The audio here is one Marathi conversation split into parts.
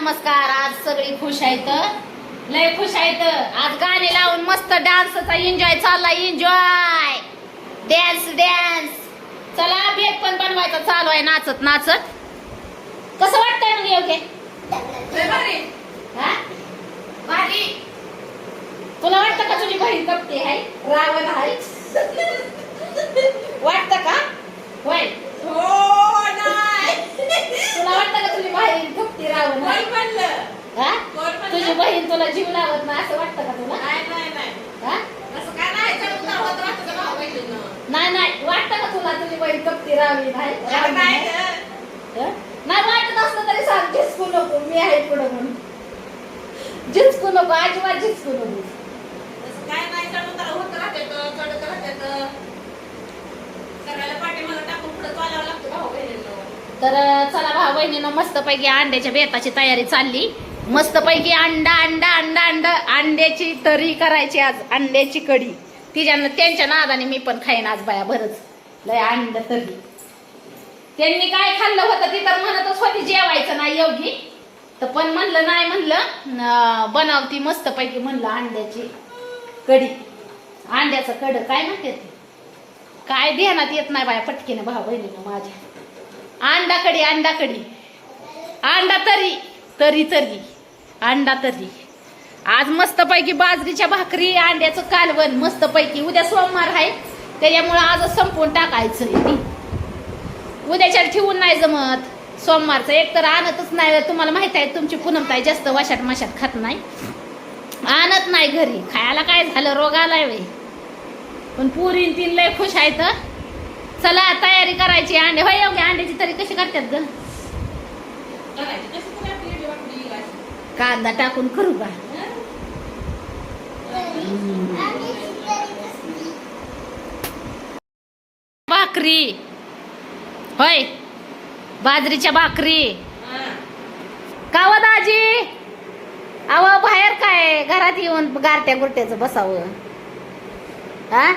नमस्कार आज सगळी खुश आहेत. लय खुश आहेत. आज गाणे लावून मस्त डान्सचा एन्जॉय चालला एन्जॉय डॅन्स डॅन्स चला बेग पण बनवायचा. चालू आहे नाचत नाचत. कसं वाटतंय मग योग्य? हा? तुला वाटतं का तुझी बहीण कपते आहे रावण आहे. वाटतं का? होय. तुला वाटतं का तुझी बहीण कपते रावण आहे? हा? तुझी बहीण तुला जीव लावत नाही असं वाटतं का तुला? हा? नाही नाही वाटतं का तुला तुझी बहीण कपती रावली नाही? नाही? हं? नाही वाटत असलं तरी सांग झिसकू नको मी आहे पुढं म्हणून. झिसकू नको अजिबात झिसकू नको. तर चला भाऊ बहिणीनं मस्तपैकी अंड्याच्या बेताची तयारी चालली. मस्तपैकी अंडा अंडा अंडा अंडा अंड्याची तरी करायची आज अंड्याची कढी. तिच्यानं त्यांच्या नादाने मी पण खाईन आज बाया बरंच. लय अंड तरी. त्यांनी काय खाल्लं होतं ती तर म्हणतच होती जेवायचं नाही योगी. तर पण म्हणलं नाही म्हणलं बनावती मस्तपैकी म्हणलं अंड्याची कढी. अंड्याचं कड काय म्हणते काय ध्यानात येत नाही बाया पटकीने भाऊ बहिणीनं माझ्या. अंडा कडी अंडा कडी अंडा तरी तरी तरी. अंडा तरी. आज मस्तपैकी बाजरीच्या भाकरी अंड्याचं कालवण मस्तपैकी. उद्या सोमवार आहे त्याच्यामुळं आज संपवून टाकायचं उद्याच्या ठेवून नाही जमत. सोमवारचं एक तर आणतच नाही. तुम्हाला माहीत आहे तुमची पुनमताई जास्त वाशात माशात खात नाही. आणत नाही घरी. खायला काय झालं? रोग आलाय वे पण पुरी तीन लय खुश आहेत चला तयारी करायची. अंडे होय एवढी अंड्याची तरी कशी करतात ग? कांदा टाकून करू का? भाकरी. होय बाजरीच्या भाकरी. काव दाजी? अव बाहेर काय? घरात येऊन गारट्या गुरट्याचं बसावं. हा?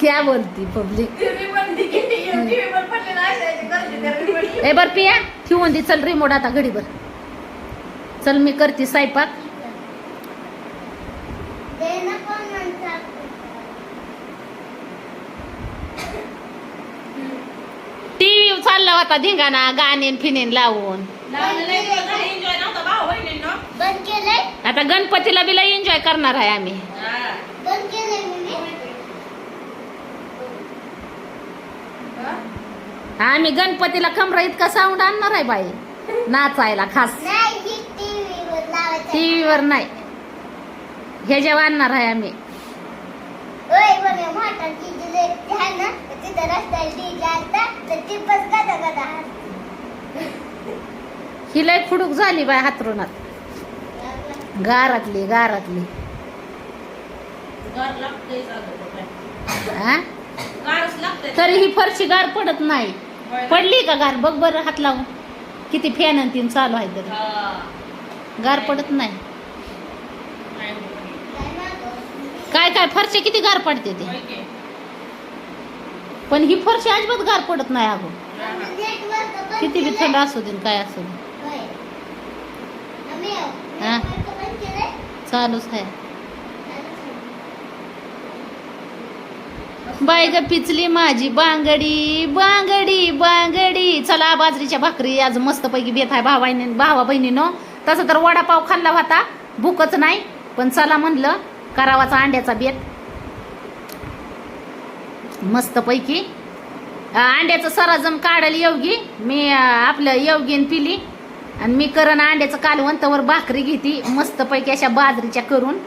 क्या बोलती पब्लिक ए बर पिया ठेवून दे चल रिमोट आता घडीभर चल मी करते स्वयंपाक. टीव्ही चालला होता धिंगाणा गाणे फिनेन लावून. आता गणपतीला बिला एन्जॉय करणार आहे आम्ही. बंद केलंय मी आम्ही गणपतीला कमरा इतका साऊंड आणणार आहे बाई. नाचायला खास. टीव्ही वर नाही. हे जेव्हा आणणार आहे आम्ही. ही. लय खुडूक झाली बाय हातरुणात. गारातली गारातली. हा तरी ही फरशी गार पडत नाही. पडली का गार? बघ बरं हात लावून. किती फॅन आणि तीन चालू आहे तरी. गार पडत नाही. काय काय? फरशी किती गार पडते ते? पण ही फरशी अजिबात गार पडत नाही अगो. किती बी थंड असू दे काय असू दे. हा? चालूच आहे. बाय ग पिचली माझी बांगडी बांगडी बांगडी. चला बाजरीच्या भाकरी आज मस्त पैकी बेत आहे भावाने भावा बहिणीनं तसं तर वडापाव खाल्ला होता भूकच नाही. पण चला म्हणलं करावाचा अंड्याचा बेत. मस्त पैकी अंड्याचं सराजम काढल योगी. मी आपलं योगीन पिली. आणि मी करण अंड्याचं कालवण भाकरी घेती. मस्त पैकी अशा बाजरीच्या करून.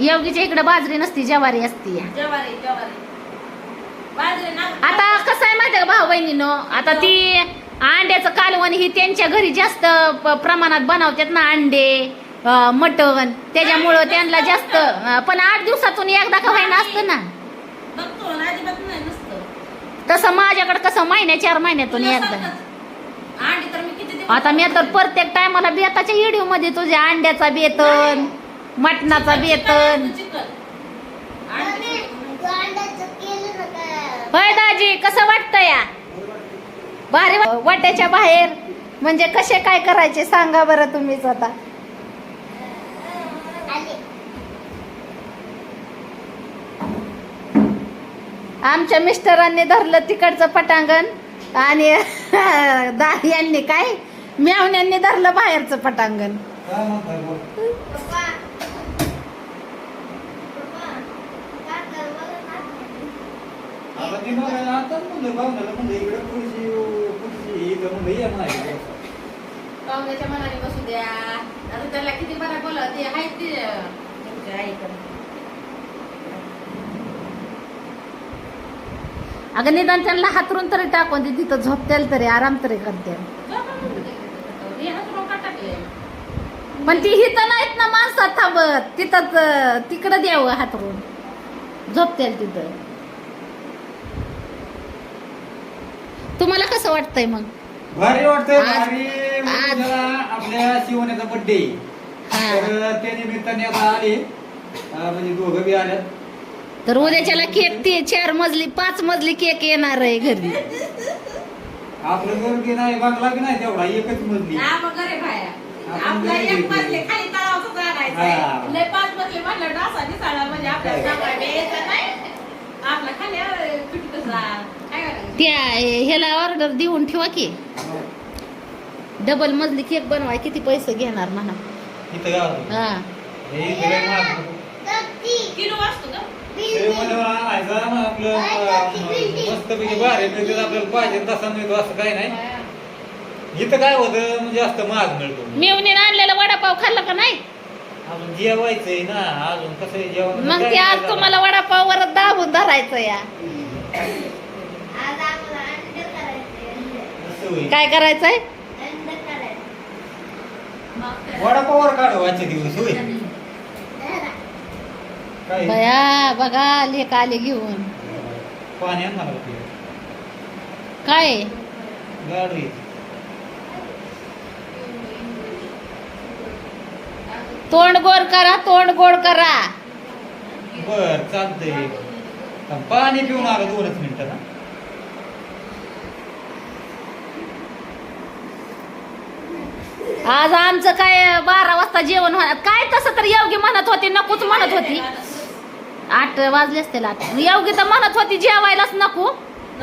योगीच्या इकडे बाजरी नसती ज्वारी असती. आता कसं आहे माहिती का भाऊ बहिणीनं आता ती अंड्याचं कालवण ही त्यांच्या घरी जास्त प- प्रमाणात बनवतात ना अंडे अं, मटण. त्याच्यामुळं त्यांना जास्त अं, पण आठ दिवसातून एकदा का व्हायला असतं ना. तसं माझ्याकडे कसं महिन्या चार महिन्यातून एकदा. आता मी तर प्रत्येक टायमाला बेताच्या व्हिडिओमध्ये तुझ्या अंड्याचा बेतन. मटणाचा बेतन. अंड्याचं केलं ना काय होय दाजी बया भारी वा- वाट्याच्या बाहेर. म्हणजे कसे काय करायचे सांगा बरं तुम्हीच आता आमच्या मिस्टरांनी धरलं तिकडचं पटांगण आणि यांनी काय? मेवण्यांनी धरलं बाहेरचं पटांगण काय म्हणताय बोल? पप्पा पप्पा काय कर बरं ना आता ती मग आताच म्हणलं भावनाला म्हणलं इकडे पुढची पुढची इथं म्हणलं ये नाही पाहुण्याच्या मनाने बसू द्या. आता त्याला किती बरा बोला ते आहेत ते. आईकडे. अगं निदान त्यांना हातरून तरी टाकून दे तिथं झोपतेल तरी आराम तरी करते पण ती हिथं नाहीत ना माणसात थांबत. तिथंच तिकडं द्यावं हातरून. झोपतेल तिथं. तुम्हाला कसं वाटतंय मग भारी वाटतंय आज- भारी आज- उद्याला आपल्या शिवण्याचा बर्थडे हा. तर त्या निमित्ताने आता आले अं, म्हणजे दोघं बी आल्यात तर उद्याच्याला केक ते चार मजली पाच मजली केक येणार आहे घरी आपलं घर बी नाही बंगला बी नाही तेवढा एकच मजली घरी. आपण आपला घरी एक. मजली खाली तळावचं हा. आहे. लय पाच मजली म्हणलं डासा दिसायला म्हणजे आपल्याला काय? सांगायला यायचं नाही. आपला खाली अं, पिठी कसा काय करायचं? त्या ह्याला ऑर्डर देऊन ठेवा की. डबल मजली केक बनवाय किती पैसे घेणार म्हणा. हा. हे काय किलो का? इथं होतं म्हणजे जास्त महाग मिळतो. मेवणीने आणलेला वडापाव खाल्ला का नाही? अजून जेवायचंय ना अजून कसं जेवण? मग ते आज? तुम्हाला वडापाव वर दाबून धरायचं या. काय करायचंय? वडापावर काढू आजचे दिवस होय. जरा. काय? बया बघा लेख आले घेऊन. पाणी. काय? गाडी. तोंड गोड करा तोंड गोड करा. बर चालतंय. पण पाणी पिऊन आलो दोनच मिनिटं ना आज आमचं काय बारा वाजता जेवण होणार. काय तसं तर योगी म्हणत होती नकोच म्हणत होती. आठ वाजले असतील आठ. योगी तर म्हणत होती जेवायलाच नको.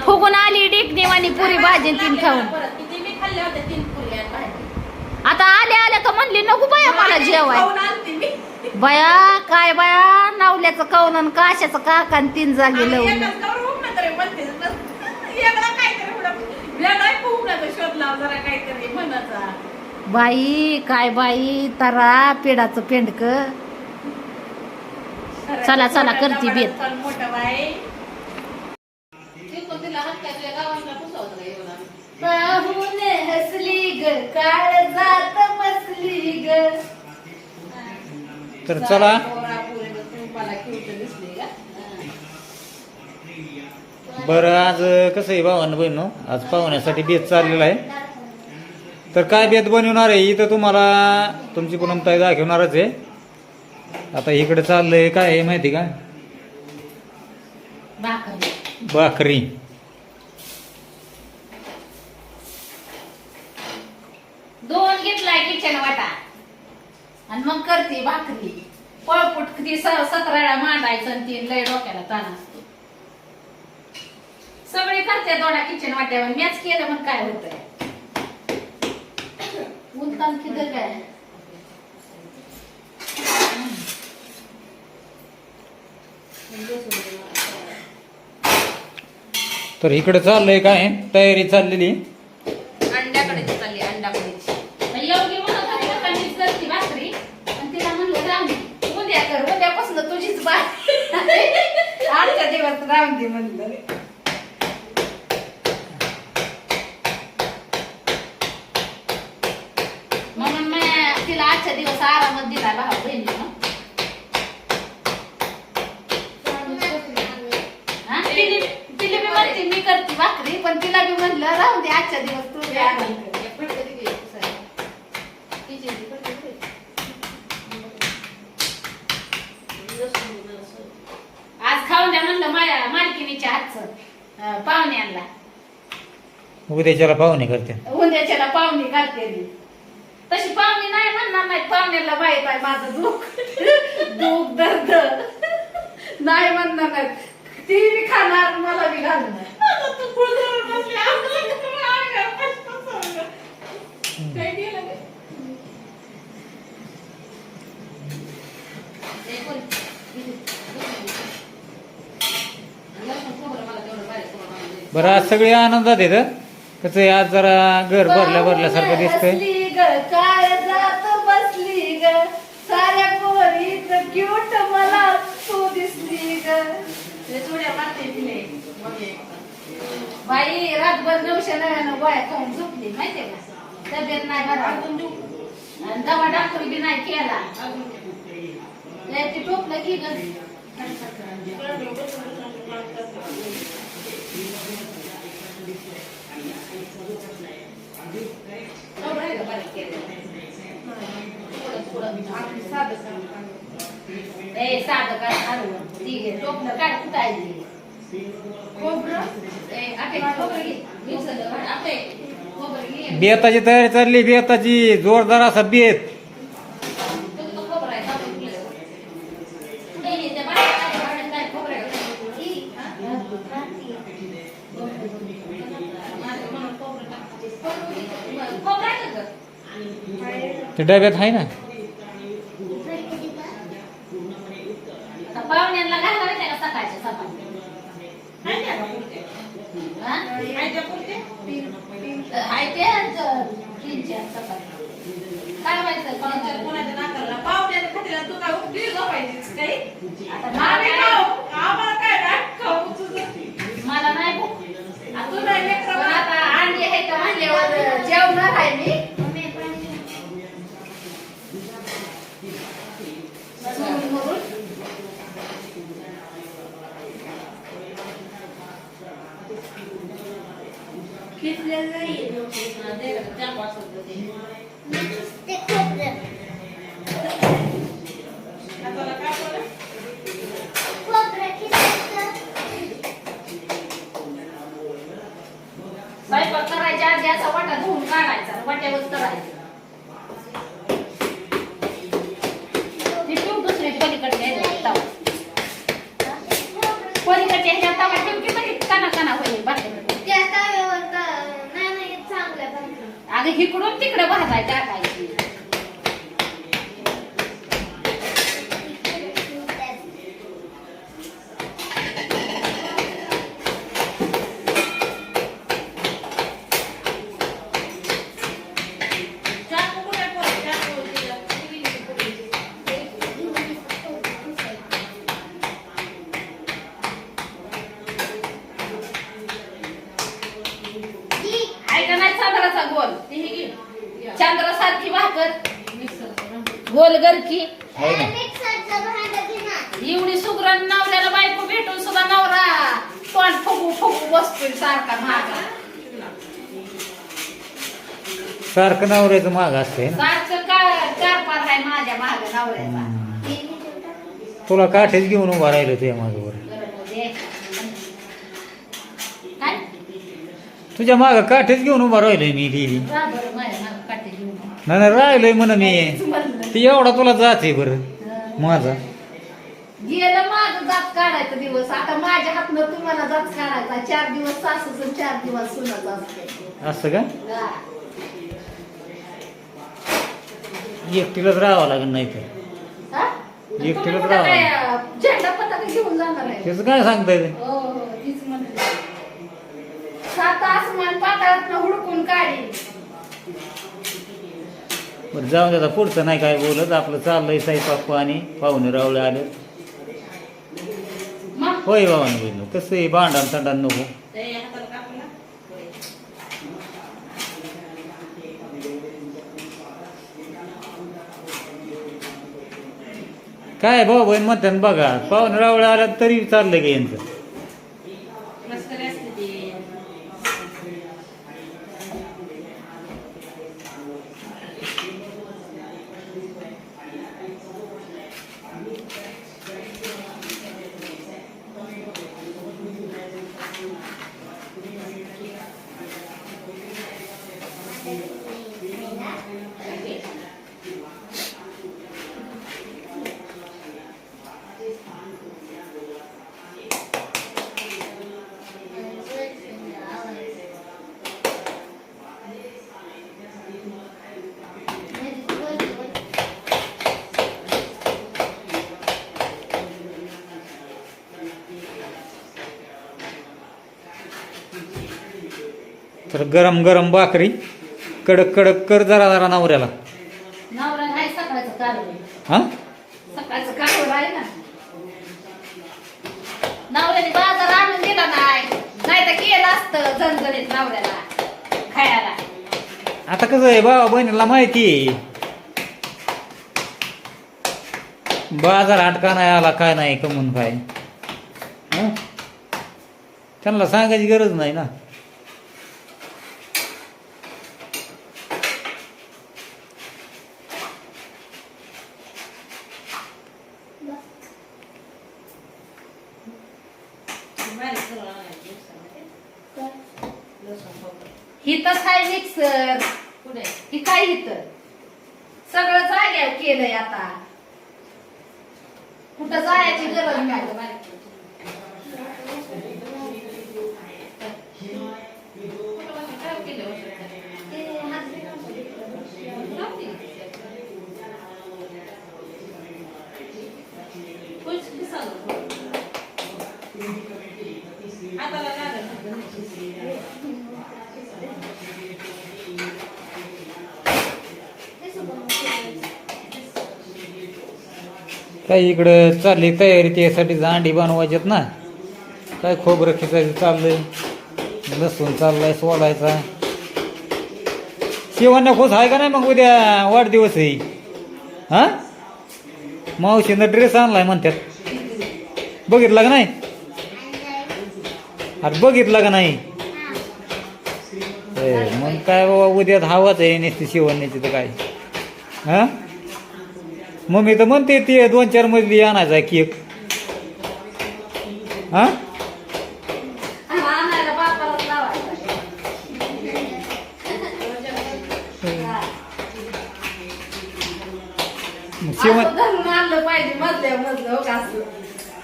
फुगून आली डिकनिवानी पुरी भाजी तीन खाऊन. आता आले आले तर म्हणली नको बाया मला जेवाय. बया काय बया नावल्याचं कौन आणि काशाचं काका तीन जागे लावून. शोध लाव जरा काहीतरी बाई काय बाई तरा पेडाचं पेंडक. चला, चला, करती बेत. हसली ग काळ जात बसली ग. तर चला. बरं आज कसं आहे भावानं बहिण? आज पाहुण्यासाठी बेत चाललेला आहे. तर काय बेत बनवणार आहे? इथं तुम्हाला तुमची पूनमताई दाखवणारच आहे. आता इकडे चाललंय काय आहे माहिती का? भाकरी. दोन घेतलाय किचन वाटा. आणि मग करते भाकरी. पळपुट किती सतरा वेळा मांडायचं आणि तीन लय डोक्याला ताण असतो. सगळे करते दोडा किचन वाट्यावर. मॅच केलं मग काय होतंय? उलतान किती काय? तर इकडे चाललंय काय? तयारी चाललेली. अंड्याकडे चालली अंड्याकडे योगी म्हणत होती का कणीस करते भाकरी. आणि तिला म्हणलं. उद्या कर उद्यापासून तुझीच बात. आजच्या दिवस दे म्हणलं म्हणून मी तिला आजच्या दिवस बहिणीनं हा? तिला मी म्हणते मी करते भाकरी पण तिला मी म्हणलं राहून दे आजच्या दिवस तू. आज खाऊन द्या म्हणलं माझ्या मालकिनीच्या हातचं पाहुण्यांना उद्याच्याला पाहुणे करते उद्याच्याला पाहुणी मी तशी पाहुणी नाही म्हणणार नाही पाहुण्याला माहीत आहे माझं दुःख. दुःख दर्द. नाही म्हणणार नाही. ती बी खाणार मला बी घालणार? बरं आज सगळे आनंदात येत कसं आज जरा घर भरल्या भरल्यासारखं दिसतंय. ग काय जात बसली ग साऱ्या पोरीत क्यूट मला तू दिसली ग ते चुड्या मारते तिने. मग ये. बाई रातभर नवशे नव्यानं गोळ्या खाऊन झोपली माहितीये का तब्येत नाही बरा अजून? आणि दवा डॉक्टर बी नाही केला. लय ते टोपलं की ग तुला देऊ का? तुला देऊ का? एवढं आहे का बारीक केलेलं? थोडं, थोडं. आपण साधं सांग. ए साधं काय हरवून ती टोपलं काय बेताची तयारी चालली बेताची जोरदार असा बेत. तो खोबरं आहे कापून तुला. कुठे घे? त्या बाळाला काय भांड्यात काय खोबरं आहे? ई, हा? माझं म्हणून खोबरं टाकायचं. खोबरं आहे का गं? ते डब्यात आहे ना आता पाहुण्यांना घालणार आहे का सकाळच्या सकाळी आहे का? हा? ते तीन चार सकाळी काय कोणाच्या नाकाला खात्याला तू काही? आम्ही मला खाऊ. आम्हाला काय राग खाऊ तुझं? मला नाही भूक. आ, तू नाही लेकरं पण आता अंडी आहे तर म्हणल्यावर जेवणार आहे मी खिचलेलं नाही ते खोबरं खोबरं स्वयंपाक करायच्या आधी असा वाटा धुवून काढायचा वाट्यावर करायचं ती ठेव दुसरी पलीकडे तवा पलीकडच्या ह्याच्या तवा ठेव की म्हणजे काना काना होईल बाहेर त्या तव्यावर का- नाही नाही चांगलं बनतं. अगं इकडून तिकडे भाजायच्या टाकायची चाकू कुठे पोरं? चाकू दिलं. किती गेली पोरं? ती आहे का नाही चांद्राचा गोल ती ही घे. चांद्रासारखी भाकर मिक्सरचं रंग. गोल गरकी आहे ना मिक्सरचं भांडं घे ना. एवढी सुगरण नवऱ्याला बायको भेटून सुद्धा नवरा तोंड फुगू फुगू बसतोय सारखा महागा सारखं नवऱ्याचं माग असते ना सारखं का चार पाच आहे माझ्या नवऱ्याचा. ते. तुला काठीच घेऊन उभा राहिलो तुझ्या मागवर गरम दे. काय तुझ्या माग काठीच घेऊन उभा राहिलोय मी लिहिली जा बरं माझ्या मागं काठी घेऊन नाही नाही, राहिलोय म्हण मी म्हणलं. ती एवढा तुला जाते बरं. माझा गेलं माझं जात काढायचा दिवस आता माझ्या हातनं तुम्हाला जात काढायचा चार दिवस सासूचं चार दिवस सुनाचं असते असं का हा. एकटीलाच राहावं लागेल नाही तर. हा? एकटीला तुम्ही कुठं राहा. काय, अं, झेंडा पताका घेऊन जाणार आहे? त्याचं काय सांगता येते? हो हो तीच म्हणते. सात आसमान पाताळात हुडकून काढी. बरं जाऊन द्या आता पुढचं नाही काय बोलत. आपलं चाललंय साईपाप्पा आणि पाहुणे रावळे आले. मग? होय बाबांनो बहिण कसं आहे? भांडण तंडण नको ते हाताला कापलं ना? होय. काय भाऊ बहीण म्हणतात बघा. पाहुणे रावळा आला तरी चाललं की यांचं मस्करी असते ती. तर गरम गरम भाकरी कडक कडक कर जरा जरा नवऱ्याला. हा? आता कसं आहे भावा बहिणीला माहिती बाजार हटका नाही आला काय नाही कमून काय. हं? त्यांना सांगायची गरज नाही ना. हिथंच आहे मिक्सर कुठे? ही काय हित सगळं जाग्यावर केलंय आता. कुठं जायची गरज नाही. काही इकडं चालली तयारी त्यासाठी अंडी बनवायच्यात ना काय खोबरं खिचायचं चाललंय लसूण चाललाय सोलायचा. शिवांना खुश आहे का नाही मग उद्या वाढदिवस आहे हा? मावशीनं ड्रेस आणलाय म्हणतात बघितला का नाही? अरे बघितला का नाही? मग काय बाबा उद्या हवाच आहे नेसती शिवण्याची तर काय? हा? मम्मी तर म्हणते ते दोन चार मजली आणायचा केक. हा? हो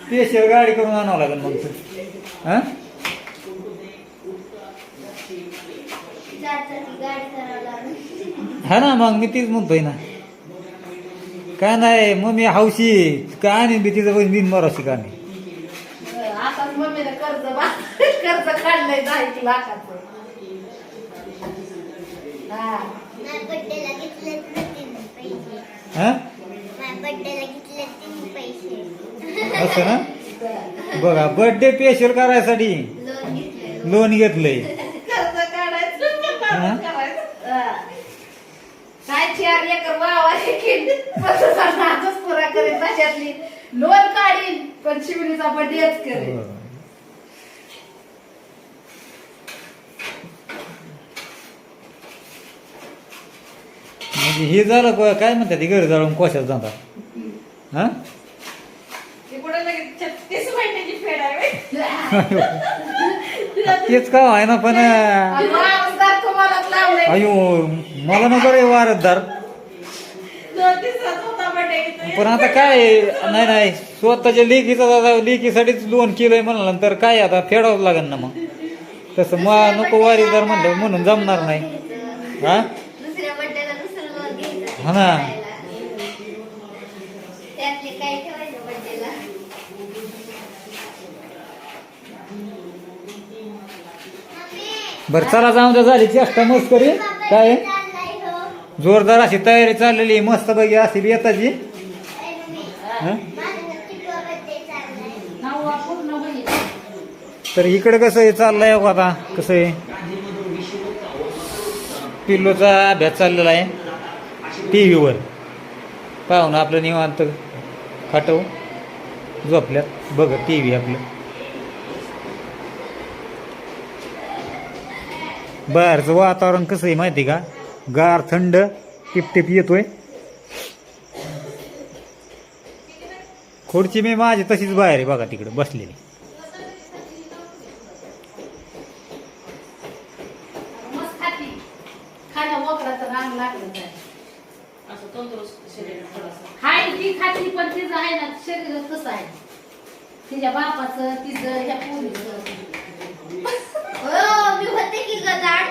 स्पेशल गाडी करून आणावं लागेल मग. हा? हा ना मग मी तीच म्हणतोय ना. काय नाही मम्मी हौशी काय आणि बी तिचं पण बिन मराशी का नाही? आता मम्मीने कर्ज बा- कर्ज काढलंय दहा एक लाखाचं हा माझ्या बड्डेला घेतले तीन पैसे. हा? माझ्या बड्डेला घेतले तीन पैसे. असं ना? बघा बर्थडे स्पेशल करायसाठी लोन घेतले लोन घेतलंय कर्ज काढायचं हा? करायचं हा. काय चार एकर पुरा करेन तशातली लोन काढीन पण शिवणीचा बड्डेच करेन. म्हणजे हे झालं काय म्हणतात ते घर जाळून कोशात जातात हा? ते कुठं लगेच छत्तीस महिन्याची फेड आहे बे. तेच का आहे ना पण वारसदार तुम्हालाच लावलंय. अयो मला नको रे वारसदार दोन दिवसात होता बड्डे इथं. पण आता काय? आहे? नाही नाही. स्वतःच्या लेकीचा दादा लेकीसाठीच लोन केलंय म्हणल्यानंतर काय आता फेडावं लागेल ना मग. तसं मग नको वारीदार म्हणलं म्हणून जमणार नाही. हा? हा ना. बरं चला जाऊन झाली चेष्टा मस्त करी काय? आहे? जोरदार अशी तयारी चाललेली आहे, मस्त बघी असेल येताची. जी तर इकडे कसं आहे? चाललंय आता. कसं आहे? पिल्लोचा अभ्यास चाललेला आहे. टी व्हीवर पाहून आपलं निवांत खाटव. झोपल्यात. बघ टी व्ही आपलं. बाहेरचं वातावरण कसं आहे माहिती का? गार थंड टिपटिप येतोय. खुर्ची मी माझी तशीच बाहेर आहे बघा तिकडे बसलेली. मस्त खाती खाण्या मोकळाचं रांग लागलं काय असं तंदुरुस्त शरीर थोडंसं. हाय ती खाती पण तिचं आहे ना शरीर कसं आहे. तिच्या बापाचं तिचं ह्या पोरीचं. हो मी होते की गजाड